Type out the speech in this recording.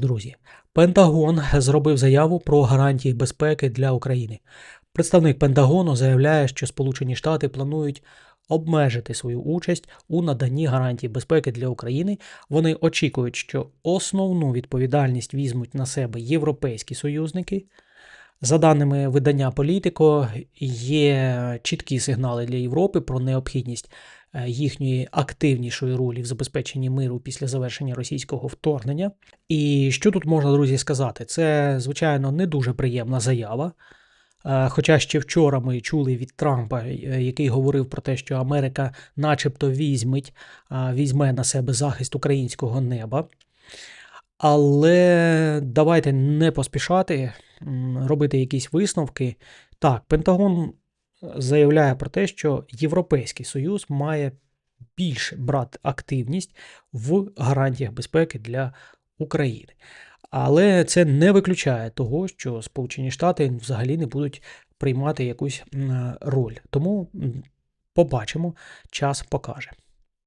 Друзі, Пентагон зробив заяву про гарантії безпеки для України. Представник Пентагону заявляє, що Сполучені Штати планують обмежити свою участь у наданні гарантій безпеки для України. Вони очікують, що основну відповідальність візьмуть на себе європейські союзники. За даними видання Політико, є чіткі сигнали для Європи про необхідність е, їхньої активнішої ролі в забезпеченні миру після завершення російського вторгнення. І що тут можна, друзі, сказати? Це, звичайно, не дуже приємна заява. Е, Хоча ще вчора ми чули від Трампа, е, який говорив про те, що Америка, начебто, візьметь, візьме на себе захист українського неба. Але давайте не поспішати робити якісь висновки. Так, Пентагон заявляє про те, що Європейський Союз має більше брати активність в гарантіях безпеки для України. Але це не виключає того, що Сполучені Штати взагалі не будуть приймати якусь роль. Тому побачимо, час покаже.